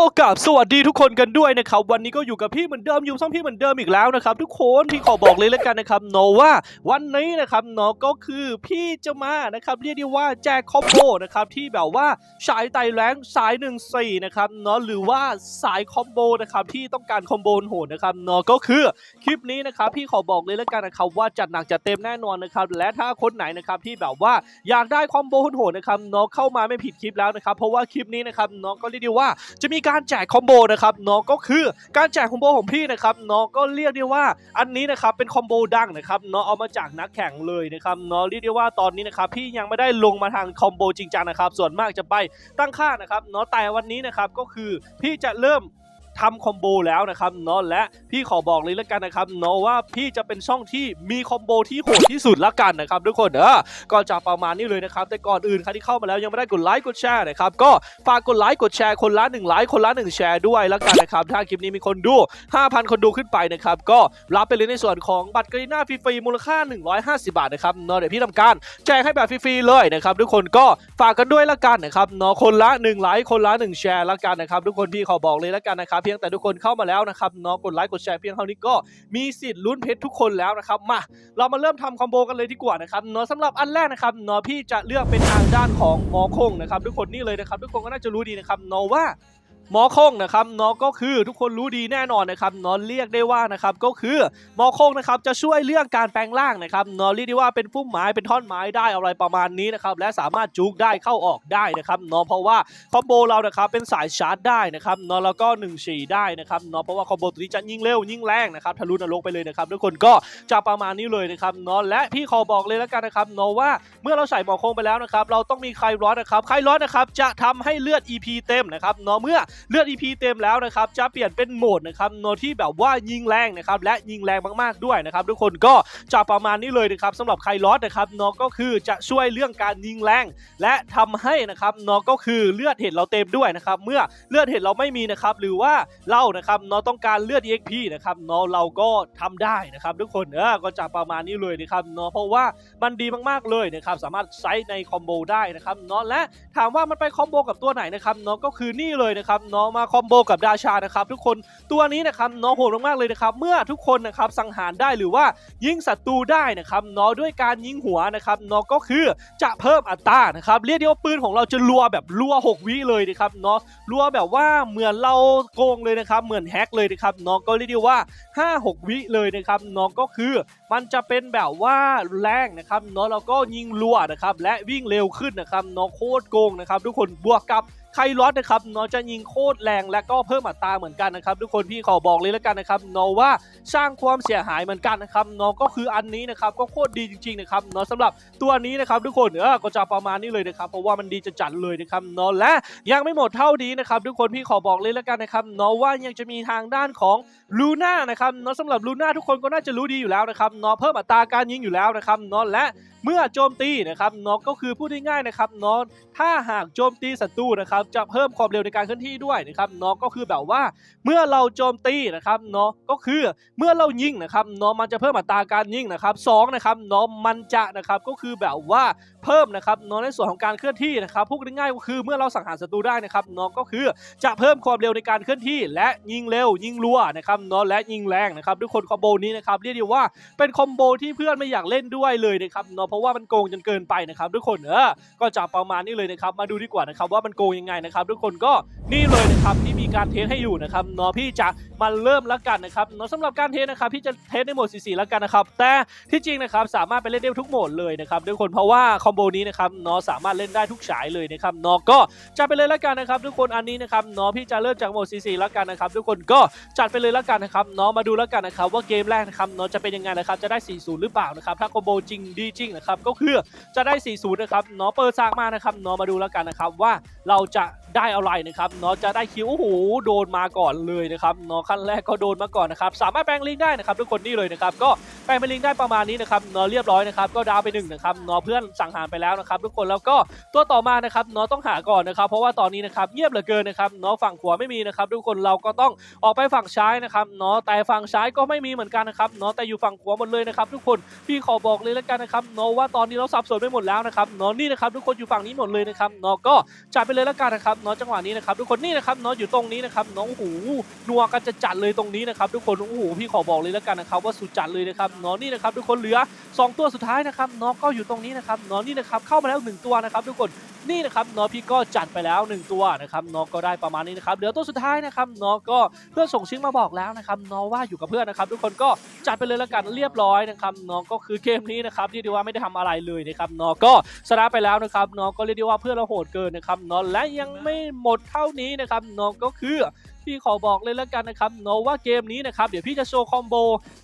ก็กราบสวัสดีทุกคนกันด้วยนะครับวันนี้ก็อยู่กับพี่เหมือนเดิมอยู่ซ่อมพี่เหมือนเดิมอีกแล้วนะครับทุกคนพี่ขอบอกเลยแล้วกันนะครับโนว่าวันนี้นะครับเนาะก็คือพี่จะมานะครับเรียกได้ว่าแจกคอมโบนะครับที่แบบว่าสายไตแรงสาย1นสี่นะครับเนาะหรือว่าสายคอมโบนะครับที่ต้องการคอมโบโหดนะครับเนาะก็คือคลิปนี้นะครับพี่ขอบอกเลยแล้วกันนะครับว่าจัดหนักจัดเต็มแน่นอนนะครับและถ้าคนไหนนะครับที่แบบว่าอยากได้คอมโบโหดนะครับเนาะเข้ามาไม่ผิดคลิปแล้วนะครับเพราะว่าคลิปนี้นะครับเนาะก็เรียกได้ว่าจะมีการการแจกคอมโบนะครับเนาะก็คือการแจกคอมโบของพี่นะครับเนาะก็เรียกได้ว่าอันนี้นะครับเป็นคอมโบดังนะครับเนาะเอามาจากนักแข่งเลยนะครับเนาะเรียกได้ว่าตอนนี้นะครับพี่ยังไม่ได้ลงมาทางคอมโบจริงจังนะครับส่วนมากจะไปตั้งค่านะครับเนาะแต่วันนี้นะครับก็คือพี่จะเริ่ม ทำคอมโบแล้วนะครับเนาะและพี่ขอบอกเลยแล้วกันนะครับเนาะว่าพี่จะเป็นช่องที่มีคอมโบที่โหดที่สุดละกันนะครับทุกคนเออก็จะประมาณนี้เลยนะครับแต่ก่อนอื่นใครที่เข้ามาแล้วยังไม่ได้กดไลค์กดแชร์นะครับก็ฝากกดไลค์กดแชร์คนละ1ไลค์คนละ1แชร์ด้วยล้วกันนะครับถ้าคลิปนี้มีคนดู 5,000 คนดูขึ้นไปนะครับก็รับไปเลยในส่วนของบัตรกรีน่าฟรีๆมูลค่า 150 บาทนะครับเนาะเดี๋ยวพี่ทำการแจกให้แบบฟรีๆเลยนะครับทุกคนก็ฝากกันด้วยละกันนะครับเนาะคนละ1ไลค์คนละ1แชร์ละกันนะครับทุกคนพี่ขอบอกเลยละกันนะครับเพียงแต่ทุกคนเข้ามาแล้วนะครับเนาะกดไลค์กดแชร์เพียงเท่านี้ก็มีสิทธิ์ลุ้นเพชรทุกคนแล้วนะครับมาเรามาเริ่มทำคอมโบกันเลยดีกว่านะครับเนาะสำหรับอันแรกนะครับเนาะพี่จะเลือกเป็นทางด้านของหมอคงนะครับทุกคนนี่เลยนะครับทุกคนก็น่าจะรู้ดีนะครับเนาะว่า หมอคงนะครับเนาะก็คือทุกคนรู้ดีแน่นอนนะครับเนาะเรียกได้ว่านะครับก็คือหมอคงนะครับจะช่วยเรื่องการแปลงร่างนะครับเนาะเรียกได้ว่าเป็นพุ่มไม้เป็นท่อนไม้ได้อะไรประมาณนี้นะครับและสามารถจุกได้เข้าออกได้นะครับเนาะเพราะว่าคอมโบเรานะครับเป็นสายชาร์จได้นะครับเนาะแล้วก็1นึ่งฉี่ได้นะครับเนาะเพราะว่าคอมโบตัวนี้จะยิ่งเร็วยิ่งแรงนะครับทะลุนรกไปเลยนะครับทุกคนก็จะประมาณนี้เลยนะครับเนาะและพี่ขอบอกเลยแล้วกันนะครับเนาะว่าเมื่อเราใส่หมอคงไปแล้วนะครับเราต้องมีไคลร้อนนะครับไคลร้อนนะครับจะทำให้เลือด EP เต็มนะครับเนาะเมื่อเลือด EP เต็มแล้วนะครับจะเปลี่ยนเป็นโหมดนะครับเนาะที่แบบว่ายิงแรงนะครับและยิงแรงมากๆด้วยนะครับทุกคนก็จะประมาณนี้เลยนะครับสำหรับไคลร้อนนะครับเนาะก็คือจะช่วยเรื่องการยิงแรง และทำให้นะครับเนาะก็คือเลือดเห็ดเราเต็มด้วยนะครับเมื่อเลือดเห็ดเราไม่มีนะครับหรือว่าเรานะครับเนาะต้องการเลือด EXP นะครับเนาะเราก็ทำได้นะครับทุกคนเออก็จะประมาณนี้เลยนะครับเนาะเพราะว่ามันดีมากๆเลยนะครับสามารถใช้ในคอมโบได้นะครับเนาะและถามว่ามันไปคอมโบกับตัวไหนนะครับเนาะก็คือนี่เลยนะครับนาะมาคอมโบกับดาชานะครับทุกคนตัวนี้นะครับเนาะโหดมากๆเลยนะครับเมื่อทุกคนนะครับสังหารได้หรือว่ายิงศัตรูได้นะครับเนาะด้วยการยิงหัวนะครับเนาะก็คือจะเพิ่มอัตรานะครับเรียกได้ว่าปืนของเราจะรัวแบบรัว 6 วิเลยนะครับเนาะรัวแบบว่าเหมือนเราโกงเลยนะครับเหมือนแฮกเลยนะครับเนาะก็เรียกได้ว่า 5 6 วิเลยนะครับเนาะก็คือมันจะเป็นแบบว่าแรงนะครับนาะแล้วก็ยิงรัวนะครับและวิ่งเร็วขึ้นนะครับเนาะโคตรโกงนะครับทุกคนบวกกับ ไคลอสนะครับเนาะจะยิงโคตรแรงและก็เพิ่มอัตราเหมือนกันนะครับทุกคนพี่ขอบอกเลยแล้วกันนะครับเนาะว่าสร้างความเสียหายเหมือนกันนะครับเนาะก็คืออันนี้นะครับก็โคตรดีจริงๆนะครับเนาะสำหรับตัวนี้นะครับทุกคนเออก็จะประมาณนี้เลยนะครับเพราะว่ามันดีจะจัดเลยนะครับเนาะและยังไม่หมดเท่านี้นะครับทุกคนพี่ขอบอกเลยแล้วกันนะครับเนาะว่ายังจะมีทางด้านของลูน่านะครับเนาะสำหรับลูน่าทุกคนก็น่าจะรู้ดีอยู่แล้วนะครับเนาะเพิ่มอัตราการยิงอยู่แล้วนะครับเนาะและเมื่อโจมตีนะครับเนาะก็คือพูดง่ายๆนะครับนาะถ้าหากโจมตีศัตรูนะครับจะเพิ่มความเร็วในการเคลื่อนที่ด้วยนะครับเนาะก็คือแบบว่าเมื่อเราโจมตีนะครับเนาะก็คือเมื่อเรายิงนะครับเนาะมันจะเพิ่มอัตราการยิงนะครับสองนะครับเนาะมันจะนะครับก็คือแบบว่าเพิ่มนะครับเนาะในส่วนของการเคลื่อนที่นะครับพูดง่ายๆก็คือเมื่อเราสังหารศัตรูได้นะครับเนาะก็คือจะเพิ่มความเร็วในการเคลื่อนที่ และยิงเร็ว ยิงรัวนะครับเนาะและยิงแรงนะครับทุกคนคอมโบนี้นะครับเรียกได้ว่าเป็นคอมโบที่เพื่อนไม่อยากเล่นด้วยเลยนะครับเนาะเพราะว่ามันโกงจนเกินไปนะครับทุกคนเออก็จะประมาณนี้เลยนะครับมาดูดีกว่านะครับว่ามันโกงยังไงนะครับทุกคนก็นี่เลยนะครับที่มีการเทสให้อยู่นะครับเนาะพี่จะมาเริ่มแล้วกันนะครับเนาะสำหรับการเทสนะครับพี่จะเทสในโหมด 4 4แล้วกันนะครับแต่ที่จริงนะครับสามารถไปเล่นได้ทุกโหมดเลยนะครับทุกคนเพราะว่าคอมโบนี้นะครับเนาะสามารถเล่นได้ทุกฉายเลยนะครับเนาะก็จัดไปเลยแล้วกันนะครับทุกคนอันนี้นะครับเนาะพี่จะเริ่มจากโหมด 4 4แล้วกันนะครับทุกคนก็จัดไปเลยแล้วกันนะครับเนาะมาดูแล้วกันนะครับว่าเกมแรกนะครับเนาะจะเป็นยังไงนะครับจะได้ 40 หรือเปล่านะครับถ้าคอมโบจริงดีจริงนะครับก็คือจะได้ 40 นะครับเนาะเปิดซากมานะครับเนาะมาดูแล้วกันนะครับว่าเราจะ sea, ได้อะไรนะครับเนาะจะได้คิวโอ้โหโดนมาก่อนเลยนะครับเนาะขั้นแรกก็โดนมาก่อนนะครับสามารถแปลงลิงได้นะครับทุกคนนี่เลยนะครับก็แปลงเป็นลิงได้ประมาณนี้นะครับเนาะเรียบร้อยนะครับก็ดาวไปหนึ่งนะครับเนาะเพื่อนสังหารไปแล้วนะครับทุกคนแล้วก็ตัวต่อมานะครับเนาะต้องหาก่อนนะครับ เพราะว่าตอนนี้นะครับเงียบเหลือเกินนะครับเนาะฝั่งขวาไม่มีนะครับทุกคนเราก็ต้องออกไปฝั่งซ้ายนะครับเนาะแต่ฝั่งซ้ายก็ไม่มีเหมือนกันนะครับเนาะแต่อยู่ฝั่งขวาหมดเลยนะครับทุกคนพี่ขอบอกเลยแล้วกันนะครับเนาะว่าตอนนี้เราสับสนไปหมดแล้วนะครับเนาะนี่นะครับทุกคนอยู่ฝั่งนี้หมดเลยนะครับเนาะก็จัดไปเลยแล้วกันนะครับเนาะจังหวะนี้นะครับทุกคนนี่นะครับเนาะอยู่ตรงนี้นะครับน้องหูนัวกันจะจัดเลยตรงนี้นะครับทุกคนโอ้โหพี่ขอบอกเลยแล้วกันนะครับว่าสุดจัดเลยนะครับเนาะนี่นะครับทุกคนเหลือสองตัวสุดท้ายนะครับน้องก็อยู่ตรงนี้นะครับน้องนี่นะครับเข้ามาแล้วหนึ่งตัวนะครับทุกคน นี่นะครับน้องพี่ก็จัดไปแล้วหนึ่งตัวนะครับน้องก็ได้ประมาณนี้นะครับเหลือตัวสุดท้ายนะครับน้องก็เพื่อนส่งชิงมาบอกแล้วนะครับน้องว่าอยู่กับเพื่อนนะครับทุกคนก็จัดไปเลยแล้วกันเรียบร้อยนะครับน้องก็คือเกมนี้นะครับที่เรียกว่าไม่ได้ทำอะไรเลยนะครับน้องก็ชนะไปแล้วนะครับน้องก็เรียกได้ว่าเพื่อนเราโหดเกินนะครับน้องและยังไม่หมดเท่านี้นะครับน้องก็คือ พี่ขอบอกเลยแล้วกันนะครับเนาะว่าเกมนี้นะครับเดี๋ยวพี่จะโชว์คอมโบ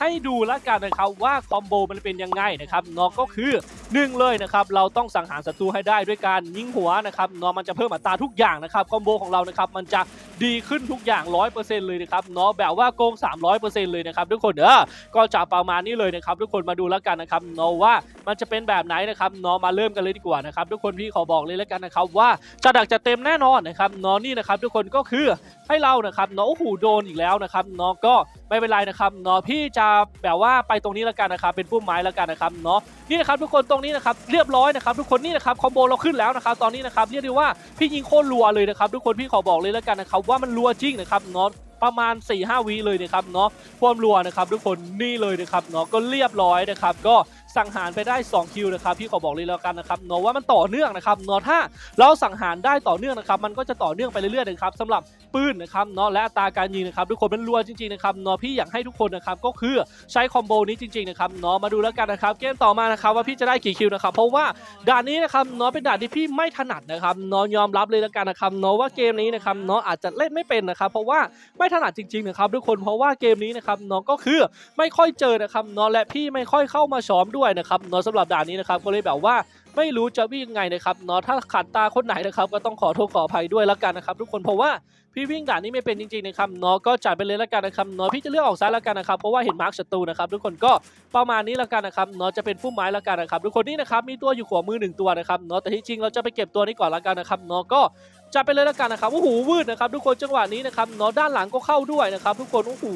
ให้ดูแล้วกันนะครับว่าคอมโบมันเป็นยังไงนะครับเนาะก็คือหนึ่งเลยนะครับเราต้องสังหารศัตรูให้ได้ด้วยการยิงหัวนะครับเนาะมันจะเพิ่มอัตราทุกอย่างนะครับคอมโบของเรานะครับมันจะดีขึ้นทุกอย่าง 100%เลยนะครับเนาะแบบว่าโกง 300%เลยนะครับทุกคนเออก็จะประมาณนี้เลยนะครับทุกคนมาดูแล้วกันนะครับเนาะว่า มันจะเป็นแบบไหนนะครับเนาะมาเริ่มกันเลยดีกว่านะครับทุกคนพี่ขอบอกเลยแล้วกันนะครับว่าจะดักจะเต็มแน่นอนนะครับเนาะนี่นะครับทุกคนก็คือให้เรานะครับเนาะโอ้โหโดนอีกแล้วนะครับเนาะก็ไม่เป็นไรนะครับเนาะพี่จะแบบว่าไปตรงนี้แล้วกันนะครับเป็นพุ่มไม้แล้วกันนะครับเนาะนี่นะครับทุกคนตรงนี้นะครับเรียบร้อยนะครับทุกคนนี่นะครับคอมโบเราขึ้นแล้วนะครับตอนนี้นะครับเรียกได้ว่าพี่ยิงโคตรรัวเลยนะครับทุกคนพี่ขอบอกเลยแล้วกันนะครับว่ามันรัวจริงนะครับเนาะประมาณ4ี่ห้าวิเลยนะครับเนาะความรัวนะครับทุกคนนี่เลยนะครับเนาะก็เรียบร้อยนะครับก็ สังหารไปได้ 2 คิวนะครับพี่ขอบอกเลยแล้วกันนะครับเนาะว่ามันต่อเนื่องนะครับเนาะถ้าเราสังหารได้ต่อเนื่องนะครับมันก็จะต่อเนื่องไปเรื่อยๆนะครับสำหรับปืนนะครับเนาะและอัตราการยิงนะครับทุกคนเป็นรัวจริงๆนะครับเนาะพี่อยากให้ทุกคนนะครับก็คือใช้คอมโบนี้จริงๆนะครับเนาะมาดูแล้วกันนะครับเกมต่อมานะครับว่าพี่จะได้กี่คิวนะครับเพราะว่าด่านนี้นะครับเนาะเป็นด่านที่พี่ไม่ถนัดนะครับเนาะยอมรับเลยแล้วกันนะครับเนาะว่าเกมนี้นะครับเนาะอาจจะเล่นไม่เป็นนะครับเพราะว่าไม่ถนัดจริงๆนะครับทุกคนเพราะว่าเกมนี้นะครับเนาะก็คือไม่ค่อยเจอนะครับเนาะและพี่ไม่ค่อยเข้ามาซ้อมด้วยนะครับเนาะสำหรับด่านนี้นะครับก็เลยแบบว่าไม่รู้จะวิ่งยังไงนะครับเนาะถ้าขัดตาคนไหนนะครับก็ต้องขอโทษขออภัยด้วยแล้วกันนะครับทุกคนเพราะว่าพี่วิ่งด่านนี้ไม่เป็นจริงๆนะครับเนาะก็จัดไปเลยแล้วกันนะครับเนาะพี่จะเลือกออกซ้ายแล้วกันนะครับเพราะว่าเห็นมาร์คศัตรูนะครับทุกคนก็ประมาณนี้แล้วกันนะครับเนาะจะเป็นผู้ไม้แล้วกันนะครับทุกคนนี่นะครับมีตัวอยู่ขวามือหนึ่งตัวนะครับเนาะแต่ที่จริงเราจะไปเก็บตัวนี้ก่อนแล้วกันนะครับเนาะก็ จัดไปเลยแล้วกันนะครับโอ้โหวืดนะครับทุกคนจังหวะนี้นะครับเนาะด้านหลังก็เข้าด้วยนะครับทุกคนโอ้โห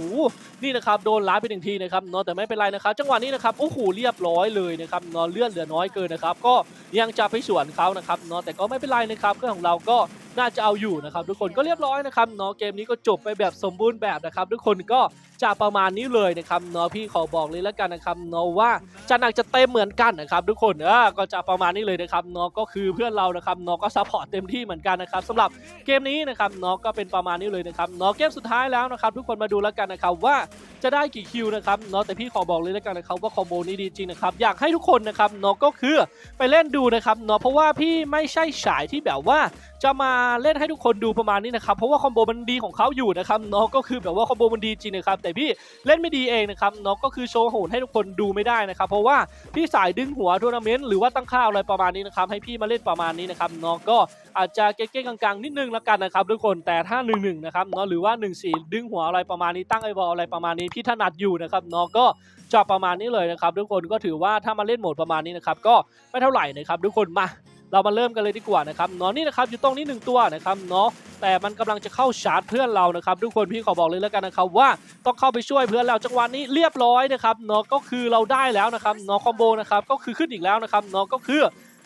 นี่นะครับโดนล้าไปหนึ่งทีนะครับเนาะแต่ไม่เป็นไรนะครับจังหวะนี้นะครับโอ้โหเรียบร้อยเลยนะครับเนาะเลื่อดเหลือน้อยเกินนะครับก็ยังจะไปสวนเขานะครับเนาะแต่ก็ไม่เป็นไรนะครับเพื่อนของเราก็น่าจะเอาอยู่นะครับทุกคนก็เรียบร้อยนะครับเนาะเกมนี้ก็จบไปแบบสมบูรณ์แบบนะครับทุกคนก็ จะประมาณนี้เลยนะครับเนาะพี่ขอบอกเลยแล้วกันนะครับเนาะว่าจะหนักจะเต็มเหมือนกันนะครับทุกคนเออก็จะประมาณนี้เลยนะครับเนาะก็คือเพื่อนเรานะครับเนาะก็ซัพพอร์ตเต็มที่เหมือนกันนะครับสำหรับเกมนี้นะครับเนาะก็เป็นประมาณนี้เลยนะครับเนาะเกมสุดท้ายแล้วนะครับทุกคนมาดูแล้วกันนะครับว่าจะได้กี่คิวนะครับเนาะแต่พี่ขอบอกเลยแล้วกันนะครับว่าคอมโบนี้ดีจริงนะครับอยากให้ทุกคนนะครับเนาะก็คือไปเล่นดูนะครับเนาะเพราะว่าพี่ไม่ใช่ฉายที่แบบว่าจะมาเล่นให้ทุกคนดูประมาณนี้นะครับเพราะว่าคอมโบมันดีของเขาอยู่นะครับเนาะก็คือแบบว่าคอมโบมันดีจริงนะครับแต่พี่เล่นไม่ดีเองนะครับเนาะก็คือโชว์โหนให้ทุกคนดูไม่ได้นะครับเพราะว่าพี่สายดึงหัวทัวร์นาเมนต์หรือว่าตั้งค่าวอะไรประมาณนี้นะครับให้พี่มาเล่นประมาณนี้นะครับเนาะก็อาจจะเก๊กๆกลางๆนิดนึงละกันนะครับทุกคนแต่ถ้า1นึนะครับเนาะหรือว่า 1 4 ดึงหัวอะไรประมาณนี้ตั้งไอบอลอะไรประมาณนี้พี่ถนัดอยู่นะครับเนาะก็จะประมาณนี้เลยนะครับทุกคนก็ถือว่าถ้ามาเล่นโหมดประมาณนี้นะครับก็ไม่เท่าไหร่นะครับทุกคนมา เรามาเริ่มกันเลยดีกว่านะครับเนาะนี่นะครับอยู่ตรงนี้หนึ่งตัวนะครับเนาะแต่มันกำลังจะเข้าชาร์จเพื่อนเรานะครับทุกคนพี่ขอบอกเลยแล้วกันนะครับว่าต้องเข้าไปช่วยเพื่อนเราจังหวะนี้เรียบร้อยนะครับเนาะก็คือเราได้แล้วนะครับเนาะคอมโบนะครับก็คือขึ้นอีกแล้วนะครับเนาะก็คือ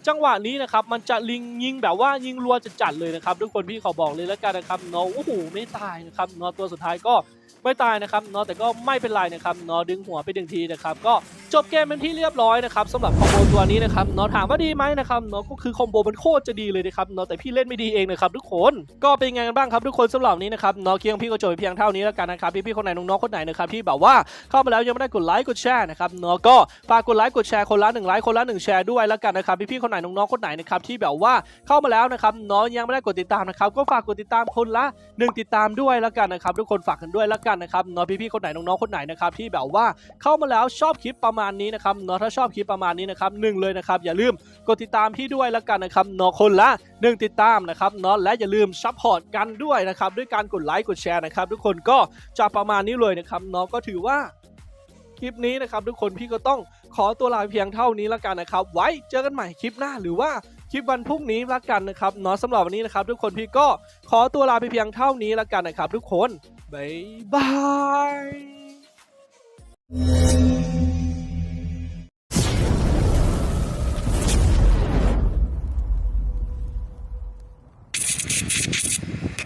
จังหวะนี้นะครับมันจะลิงยิงแบบว่ายิงรัวจะจัดเลยนะครับทุกคนพี่ขอบอกเลยแล้วกันนะครับเนาะโอ้โหไม่ตายนะครับเนาะตัวสุดท้ายก็ ไม่ตายนะครับเนาะแต่ก็ไม่เป็นไรนะครับเนาะดึงหัวไปดึงทีนะครับก็จบเกมเป็นที่เรียบร้อยนะครับสำหรับคอมโบตัวนี้นะครับเนาะถามว่าดีไหมนะครับเนาะก็คือคอมโบมันโคตรจะดีเลยนะครับเนาะแต่พี่เล่นไม่ดีเองนะครับทุกคนก็เป็นไงกันบ้างครับทุกคนสำหรับนี้นะครับเนาะเคียงพี่ก็จบเพียงเท่านี้แล้วกันนะครับพี่ๆคนไหนน้องๆคนไหนนะครับที่แบบว่าเข้ามาแล้วยังไม่ได้กดไลค์กดแชร์นะครับเนาะก็ฝากกดไลค์กดแชร์คนละหนึ่งไลค์คนละหนึ่งแชร์ด้วยแล้วกันนะครับพี่ๆคนไหนน้องๆคนไหนนะครับที่แบบว่าเข้ามาแล้วนะครับเนาะยังไม่ได้กดติดตามนะครับก็ฝากกดติดตามคนละหนึ่งติดตามด้วยแล้วกันนะครับทุกคนฝากกันด้วยแล้วกันนะครับเนาะพี่ๆคนไหนน้องๆคนไหนนะครับที่แบบว่าเข้ามาแล้วชอบคลิปประมาณนี้นะครับเนาะถ้าชอบคลิปประมาณนี้นะครับหนึ่งเลยนะครับอย่าลืมกดติดตามพี่ด้วยแล้วกันนะครับเนาะคนละหนึ่งติดตามนะครับเนาะและอย่าลืมซัพพอร์ตกันด้วยนะครับด้วยการกดไลค์กดแชร์นะครับทุกคนก็จะประมาณนี้เลยนะครับเนาะก็ถือว่าคลิปนี้นะครับทุกคนพี่ก็ต้องขอตัวลาเพียงเท่านี้ละกันนะครับ ไว้เจอกันใหม่คลิปหน้าหรือว่าคลิปวันพรุ่งนี้ละกันนะครับเนาะสำหรับวันนี้นะครับทุกคนพี่ก็ขอตัวลาไปเพียงเท่านี้ละกันนะครับทุกคน บ๊